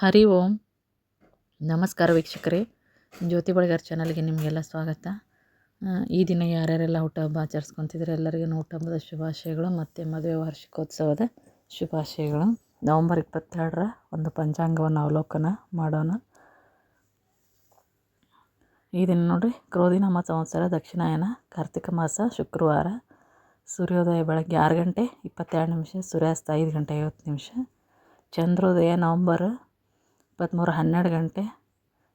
ಹರಿ ಓಂ. ನಮಸ್ಕಾರ ವೀಕ್ಷಕರೇ. ಜ್ಯೋತಿ ಬಳಿಗಾರ್ ಚಾನಲ್ಗೆ ನಿಮಗೆಲ್ಲ ಸ್ವಾಗತ. ಈ ದಿನ ಯಾರ್ಯಾರೆಲ್ಲ ಹುಟ್ಟುಹಬ್ಬ ಆಚರಿಸ್ಕೊತಿದ್ರೆ ಎಲ್ಲರಿಗೂ ಹುಟ್ಟುಹಬ್ಬದ ಶುಭಾಶಯಗಳು ಮತ್ತು ಮದುವೆ ವಾರ್ಷಿಕೋತ್ಸವದ ಶುಭಾಶಯಗಳು. ನವಂಬರ್ ಇಪ್ಪತ್ತೆರಡರ ಒಂದು ಪಂಚಾಂಗವನ್ನು ಅವಲೋಕನ ಮಾಡೋಣ. ಈ ದಿನ ನೋಡಿರಿ ಕ್ರೋಧಿನಾಮ ಸಂವತ್ಸರ, ದಕ್ಷಿಣಾಯನ ಕಾರ್ತಿಕ ಮಾಸ, ಶುಕ್ರವಾರ, ಸೂರ್ಯೋದಯ ಬೆಳಗ್ಗೆ ಆರು ಗಂಟೆ ಇಪ್ಪತ್ತೆರಡು ನಿಮಿಷ, ಸೂರ್ಯಾಸ್ತ ಐದು ಗಂಟೆ ಐವತ್ತು ನಿಮಿಷ, ಚಂದ್ರೋದಯ ನವಂಬರ್ ಇಪ್ಪತ್ತ್ಮೂರು ಹನ್ನೆರಡು ಗಂಟೆ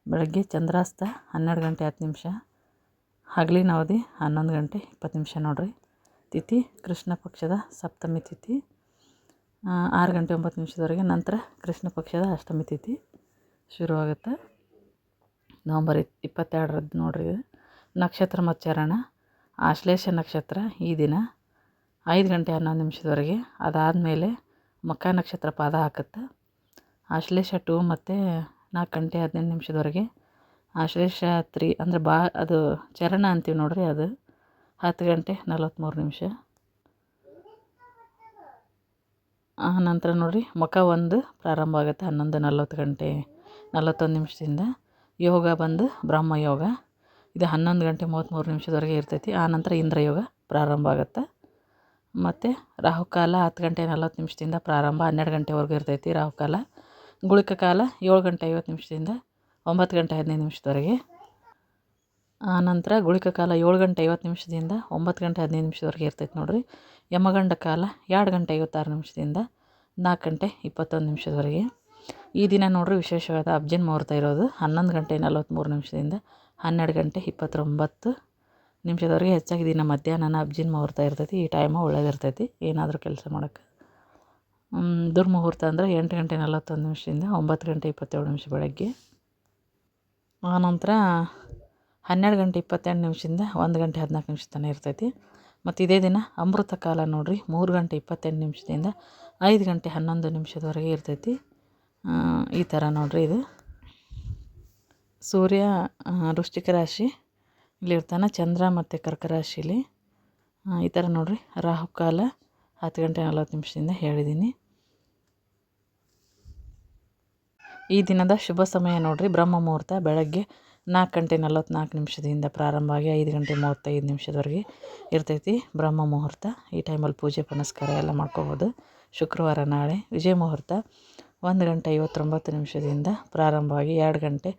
ಬೆಳಗ್ಗೆ ಚಂದ್ರಾಸ್ತ ಹನ್ನೆರಡು ಗಂಟೆ ಹತ್ತು ನಿಮಿಷ ಹಗಲಿನ ಅವಧಿ ಹನ್ನೊಂದು ಗಂಟೆ ಇಪ್ಪತ್ತು ನಿಮಿಷ ನೋಡಿರಿ. ತಿಥಿ ಕೃಷ್ಣ ಪಕ್ಷದ ಸಪ್ತಮಿ ತಿಥಿ ಆರು ಗಂಟೆ ಒಂಬತ್ತು ನಿಮಿಷದವರೆಗೆ ನಂತರ ಕೃಷ್ಣ ಪಕ್ಷದ ಅಷ್ಟಮಿ ತಿಥಿ ಶುರುವಾಗುತ್ತೆ. ನವಂಬರ್ ಇಪ್ ಇಪ್ಪತ್ತೆರಡರದ್ದು ನೋಡಿರಿ ನಕ್ಷತ್ರ ಮಚ್ಚರಣ, ಆಶ್ಲೇಷ ನಕ್ಷತ್ರ ಈ ದಿನ ಐದು ಗಂಟೆ ಹನ್ನೊಂದು ನಿಮಿಷದವರೆಗೆ ಅದಾದಮೇಲೆ ಮಕ ನಕ್ಷತ್ರ ಪಾದ ಹಾಕುತ್ತೆ. ಆಶ್ಲೇಷ ಟು ಮತ್ತು ನಾಲ್ಕು ಗಂಟೆ ಹದಿನೈದು ನಿಮಿಷದವರೆಗೆ. ಆಶ್ಲೇಷ ತ್ರೀ ಅಂದರೆ ಬಾ, ಅದು ಚರಣ ಅಂತೀವಿ ನೋಡ್ರಿ ಅದು. ಹತ್ತು ಗಂಟೆ ನಲವತ್ತ್ಮೂರು ನಿಮಿಷ. ಆನಂತರ ನಂತರ ನೋಡಿರಿ ಮುಖ ಒಂದು ಪ್ರಾರಂಭ ಆಗುತ್ತೆ ಹನ್ನೊಂದು ನಲ್ವತ್ತು ಗಂಟೆ ನಲವತ್ತೊಂದು ನಿಮಿಷದಿಂದ. ಯೋಗ ಬಂದು ಬ್ರಹ್ಮ ಯೋಗ. ಇದು ಹನ್ನೊಂದು ಗಂಟೆ ಮೂವತ್ತ್ಮೂರು ನಿಮಿಷದವರೆಗೆ ಇರ್ತೈತಿ. ಆನಂತರ ನಂತರ ಇಂದ್ರ ಯೋಗ ಪ್ರಾರಂಭ ಆಗುತ್ತೆ. ಮತ್ತು ರಾಹುಕಾಲ ಹತ್ತು ಗಂಟೆ ನಲ್ವತ್ತು ನಿಮಿಷದಿಂದ ಪ್ರಾರಂಭ, ಹನ್ನೆರಡು ಗಂಟೆವರೆಗೂ ಇರ್ತೈತಿ ರಾಹುಕಾಲ. ಗುಳಿಕ ಕಾಲ ಏಳು ಗಂಟೆ ಐವತ್ತು ನಿಮಿಷದಿಂದ ಒಂಬತ್ತು ಗಂಟೆ ಹದಿನೈದು ನಿಮಿಷದವರೆಗೆ. ಆನಂತರ ನಂತರ ಗುಳಿಕ ಕಾಲ ಏಳು ಗಂಟೆ ಐವತ್ತು ನಿಮಿಷದಿಂದ ಒಂಬತ್ತು ಗಂಟೆ ಹದಿನೈದು ನಿಮಿಷದವರೆಗೆ ಇರ್ತೈತೆ ನೋಡಿರಿ. ಯಮಗಂಡ ಕಾಲ ಎರಡು ಗಂಟೆ ಐವತ್ತಾರು ನಿಮಿಷದಿಂದ ನಾಲ್ಕು ಗಂಟೆ ಇಪ್ಪತ್ತೊಂದು ನಿಮಿಷದವರೆಗೆ. ಈ ದಿನ ನೋಡಿರಿ ವಿಶೇಷವಾದ ಅಬ್ಜನ್ ಮುಹೂರ್ತ ಇರೋದು. ಹನ್ನೊಂದು ಗಂಟೆ ನಲವತ್ತ್ಮೂರು ನಿಮಿಷದಿಂದ ಹನ್ನೆರಡು ಗಂಟೆ ಇಪ್ಪತ್ತೊಂಬತ್ತು ನಿಮಿಷದವರೆಗೆ ಹೆಚ್ಚಾಗಿ ದಿನ ಮಧ್ಯಾಹ್ನ ಅಬ್ಜಿನ ಮುಹೂರ್ತ ಇರ್ತೈತಿ. ಈ ಟೈಮು ಒಳ್ಳೇದಿರ್ತೈತಿ. ಏನಾದರೂ ಕೆಲಸ ಮಾಡೋಕ್ಕೆ. ದುರ್ಮುಹೂರ್ತ ಅಂದರೆ ಎಂಟು ಗಂಟೆ ನಲವತ್ತೊಂದು ನಿಮಿಷದಿಂದ ಒಂಬತ್ತು ಗಂಟೆ ಇಪ್ಪತ್ತೇಳು ನಿಮಿಷ ಬೆಳಗ್ಗೆ. ಆನಂತರ ಹನ್ನೆರಡು ಗಂಟೆ ಇಪ್ಪತ್ತೆಂಟು ನಿಮಿಷದಿಂದ ಒಂದು ಗಂಟೆ ಹದಿನಾಲ್ಕು ನಿಮಿಷ ತನಕ ಇರ್ತೈತಿ. ಮತ್ತು ಇದೇ ದಿನ ಅಮೃತ ಕಾಲ ನೋಡಿರಿ, ಮೂರು ಗಂಟೆ ಇಪ್ಪತ್ತೆಂಟು ನಿಮಿಷದಿಂದ ಐದು ಗಂಟೆ ಹನ್ನೊಂದು ನಿಮಿಷದವರೆಗೆ ಇರ್ತೈತಿ. ಈ ಥರ ನೋಡಿರಿ ಇದು. ಸೂರ್ಯ ವೃಷ್ಟಿಕ ರಾಶಿ ರಾಶಿ ಇಲ್ಲಿರ್ತಾನೆ ಚಂದ್ರ ಮತ್ತು ಕರ್ಕ ರಾಶಿಲಿ. ಈ ಥರ ನೋಡಿರಿ ರಾಹುಕಾಲ ಹತ್ತು ಗಂಟೆ ನಲ್ವತ್ತು ನಿಮಿಷದಿಂದ ಹೇಳಿದ್ದೀನಿ ಈ ದಿನದ ಶುಭ ಸಮಯ ನೋಡ್ರಿ. ಬ್ರಹ್ಮ ಮುಹೂರ್ತ ಬೆಳಗ್ಗೆ ನಾಲ್ಕು ಗಂಟೆ ನಲವತ್ತ್ನಾಲ್ಕು ನಿಮಿಷದಿಂದ ಪ್ರಾರಂಭ ಆಗಿ ಐದು ಗಂಟೆ ಮೂವತ್ತೈದು ನಿಮಿಷದವರೆಗೆ ಇರ್ತೈತಿ ಬ್ರಹ್ಮ ಮುಹೂರ್ತ. ಈ ಟೈಮಲ್ಲಿ ಪೂಜೆ, ಪುನಸ್ಕಾರ ಎಲ್ಲ ಮಾಡ್ಕೋಬೋದು. ಶುಕ್ರವಾರ ನಾಳೆ ವಿಜಯ ಮುಹೂರ್ತ ಒಂದು ಗಂಟೆ ಐವತ್ತೊಂಬತ್ತು ನಿಮಿಷದಿಂದ ಪ್ರಾರಂಭವಾಗಿ ಎರಡು ಗಂಟೆ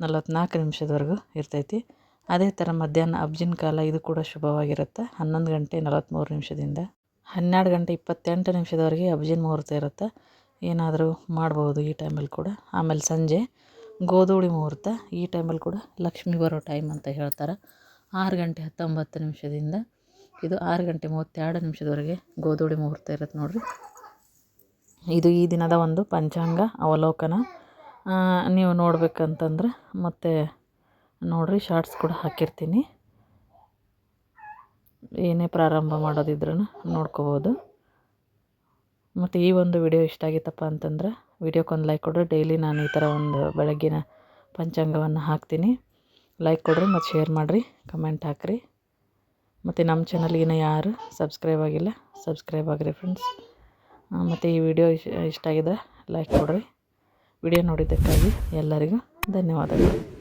ನಲವತ್ತ್ನಾಲ್ಕು ನಿಮಿಷದವರೆಗೂ ಇರ್ತೈತಿ. ಅದೇ ಥರ ಮಧ್ಯಾಹ್ನ ಅಬ್ಜಿನ ಕಾಲ ಇದು ಕೂಡ ಶುಭವಾಗಿರುತ್ತೆ. ಹನ್ನೊಂದು ಗಂಟೆ ನಲವತ್ತ್ಮೂರು ನಿಮಿಷದಿಂದ ಹನ್ನೆರಡು ಗಂಟೆ ಇಪ್ಪತ್ತೆಂಟು ನಿಮಿಷದವರೆಗೆ ಅಬ್ಜಿನ ಮುಹೂರ್ತ ಇರುತ್ತೆ. ಏನಾದರೂ ಮಾಡ್ಬೋದು ಈ ಟೈಮಲ್ಲಿ ಕೂಡ. ಆಮೇಲೆ ಸಂಜೆ, ಗೋಧೂಳಿ ಮುಹೂರ್ತ, ಈ ಟೈಮಲ್ಲಿ ಕೂಡ ಲಕ್ಷ್ಮಿ ಬರೋ ಟೈಮ್ ಅಂತ ಹೇಳ್ತಾರೆ. ಆರು ಗಂಟೆ ಹತ್ತೊಂಬತ್ತು ನಿಮಿಷದಿಂದ ಇದು ಆರು ಗಂಟೆ ಮೂವತ್ತೆರಡು ನಿಮಿಷದವರೆಗೆ ಗೋಧೂಳಿ ಮುಹೂರ್ತ ಇರುತ್ತೆ ನೋಡಿರಿ. ಇದು ಈ ದಿನದ ಒಂದು ಪಂಚಾಂಗ, ಅವಲೋಕನ. ನೀವು ನೋಡ್ಬೇಕಂತಂದ್ರೆ ಮತ್ತೆ ನೋಡಿರಿ ಶಾರ್ಟ್ಸ್ ಕೂಡ ಹಾಕಿರ್ತೀನಿ. ಏನೇ ಪ್ರಾರಂಭ ಮಾಡೋದಿದ್ರೂ ನೋಡ್ಕೋಬೋದು. ಮತ್ತು ಈ ಒಂದು ವಿಡಿಯೋ ಇಷ್ಟ ಆಗಿತ್ತಪ್ಪ ಅಂತಂದ್ರೆ ವಿಡಿಯೋಕ್ಕೊಂದು ಲೈಕ್ ಕೊಡ್ರಿ. ಡೈಲಿ ನಾನು ಈ ಥರ ಒಂದು ಬೆಳಗ್ಗಿನ ಪಂಚಾಂಗವನ್ನು ಹಾಕ್ತೀನಿ. ಲೈಕ್ ಕೊಡ್ರಿ ಮತ್ತು ಶೇರ್ ಮಾಡಿರಿ ಕಮೆಂಟ್ ಹಾಕಿರಿ. ಮತ್ತು ನಮ್ಮ ಚಾನಲ್ಗಿನ ಯಾರು ಸಬ್ಸ್ಕ್ರೈಬ್ ಆಗಿಲ್ಲ ಸಬ್ಸ್ಕ್ರೈಬ್ ಆಗಿರಿ ಫ್ರೆಂಡ್ಸ್ ಮತ್ತು ಈ ವಿಡಿಯೋ ಇಷ್ಟ ಆಗಿದ್ರೆ ಲೈಕ್ ಕೊಡ್ರಿ. ವಿಡಿಯೋ ನೋಡಿದ್ದಕ್ಕಾಗಿ ಎಲ್ಲರಿಗೂ ಧನ್ಯವಾದಗಳು.